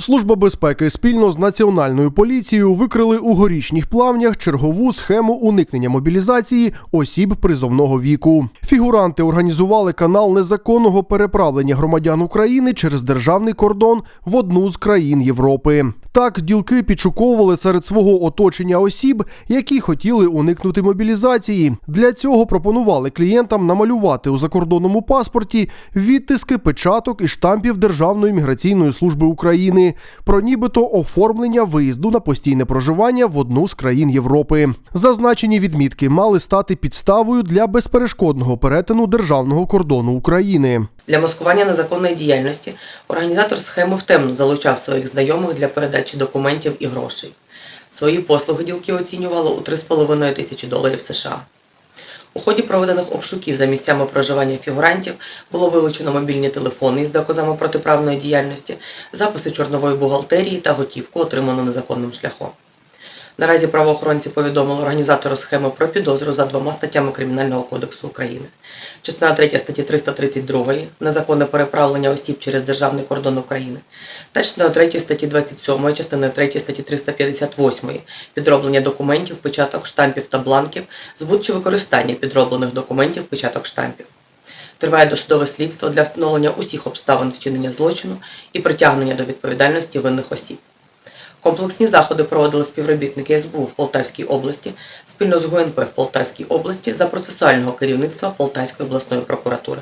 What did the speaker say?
Служба безпеки спільно з національною поліцією викрили у горішніх плавнях чергову схему уникнення мобілізації осіб призовного віку. Фігуранти організували канал незаконного переправлення громадян України через державний кордон в одну з країн Європи. Так, ділки підшуковували серед свого оточення осіб, які хотіли уникнути мобілізації. Для цього пропонували клієнтам намалювати у закордонному паспорті відтиски печаток і штампів Державної міграційної служби України про нібито оформлення виїзду на постійне проживання в одну з країн Європи. Зазначені відмітки мали стати підставою для безперешкодного перетину державного кордону України. Для маскування незаконної діяльності організатор схеми втемно залучав своїх знайомих для передачі документів і грошей. Свої послуги ділки оцінювали у 3,5 тисячі доларів США. У ході проведених обшуків за місцями проживання фігурантів було вилучено мобільні телефони із доказами протиправної діяльності, записи чорнової бухгалтерії та готівку, отриману незаконним шляхом. Наразі правоохоронці повідомили організатору схеми про підозру за двома статтями Кримінального кодексу України. Частина 3 статті 332 незаконне переправлення осіб через державний кордон України та частина 3 статті 27, частина 3 статті 358 підроблення документів, печаток, штампів та бланків, збут чи використання підроблених документів, печаток, штампів. Триває досудове слідство для встановлення усіх обставин вчинення злочину і притягнення до відповідальності винних осіб. Комплексні заходи проводили співробітники СБУ в Полтавській області спільно з ГУНП в Полтавській області за процесуального керівництва Полтавської обласної прокуратури.